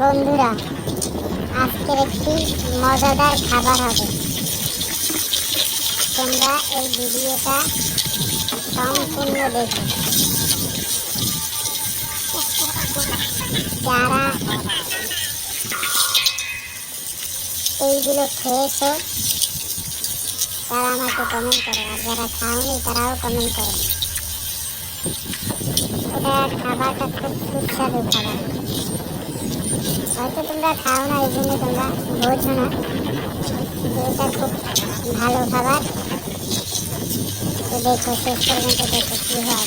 বন্ধুরা, আজকের একটি মজাদার খাবার হবে। তোমরা এই ভিডিওটা সম্পূর্ণ দেখো। যারা এইগুলো খেয়েছো, তারা আমাকে কমেন্ট করো, আর যারা খাওনি, তারাও কমেন্ট করো। এটা খাবারটা খুব সুস্বাদু খাবার। হয়তো তোমরা খাও না, এই জন্য তোমরা বোঝো না। এটা খুব ভালো খাবার। তো দেখো, শেষ পর্যন্ত দেখো কী হয়।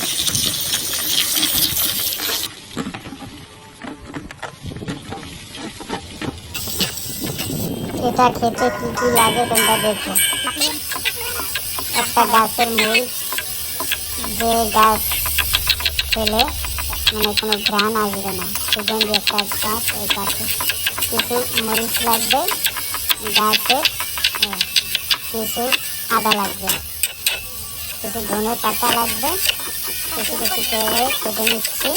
এটা খেতে কি কি লাগে তোমরা দেখো। একটা গাছের মূল যে গাছ খেলে মানে কোনো ঘ্রাণ আসবে না। সুগন্ধি একটা গাছ ওই গাছে কিছু মরিচ লাগবে গাছে ও, কিছু আদা লাগবে কিছু ধনে পাতা লাগবে কিছু কিছু করে কেটে নিচ্ছি।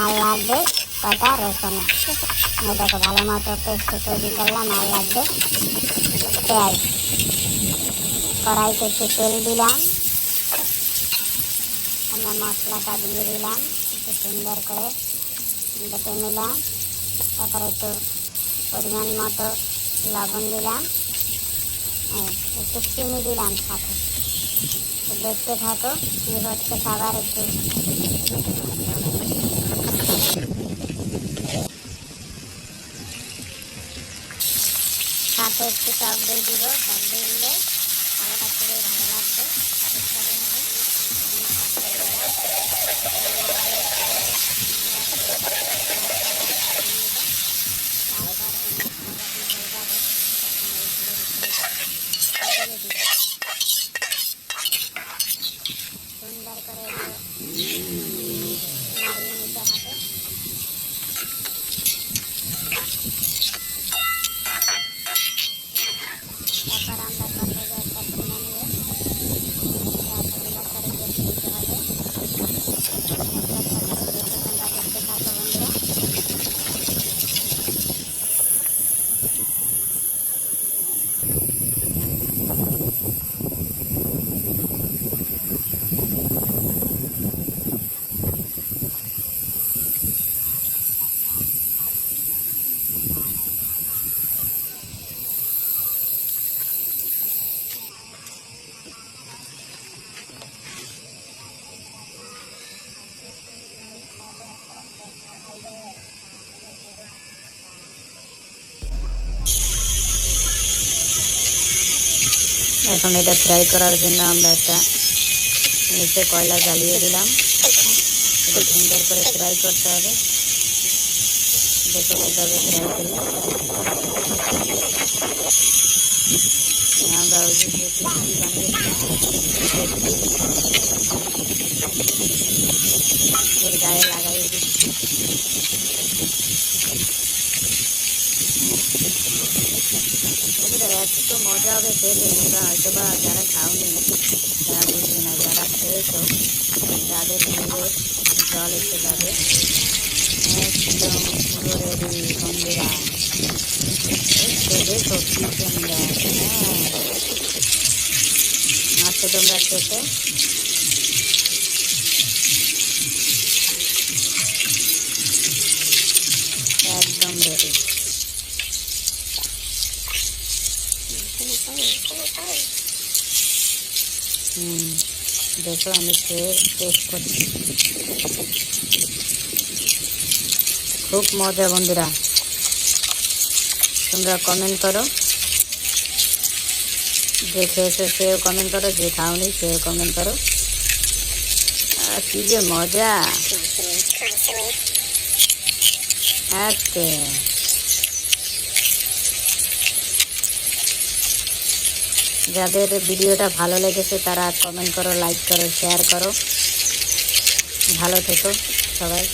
আর লাগবে কটা রসুন। এই দেখো ভালো মতো পেস্ট তৈরি করলাম আর লাগবে পেঁয়াজ। কড়াইতে একটু তেল দিলাম। আমরা মশলাটা দিয়ে দিলাম। সুন্দর করে বেটে নিলাম। তারপরে একটু পরিমাণ মতো লবণ দিলাম। একটু চিনি দিলাম সাথে। দেখতে থাকো হচ্ছে খাবার একটু। সাথে একটু টক দই দিব, টক দই দিলে খাবারটা খুবই ভালো লাগবে সুস্বাদু হবে সুন্দর করে নাড়িয়ে নিতে হবে তারপর আমরা কতগুলো একটা কিনে নিয়ে এটা সুন্দর করে বেছে দিতে হবে তোমরা দেখতে থাকো বন্ধুরা এখন এটা ফ্রাই করার জন্য আমরা একটা নিচে কয়লা জ্বালিয়ে দিলাম। এটা সুন্দর করে ফ্রাই করতে হবে। দেখো কীভাবে ফ্রাই করি। আমরা ওই যে যে crispy বানিয়েছি, এর গায়ে লাগাই দিচ্ছি। বন্ধুরা এত মজা হবে খেলে তোমরা হয়তো বা যারা খাওনি তারা বুঝবে না যারা খেয়েছো, যাদের মুখে জল এসে যাবে। একদম পুরো রেডি বন্ধুরা। দেখো কি সুন্দর হ্যাঁ। তোমরা খেতে হুম দেখো আমি খেয়ে টেস্ট করছি খুব মজা বন্ধুরা তোমরা কমেন্ট করো যে খেয়েছো সেও কমেন্ট করো যে খাওনি সেও কমেন্ট করো আহ, কি যে মজা আজকে যাদের ভিডিওটা ভালো লেগেছে তারা কমেন্ট করো লাইক করো শেয়ার করো। ভালো থেকো সবাই।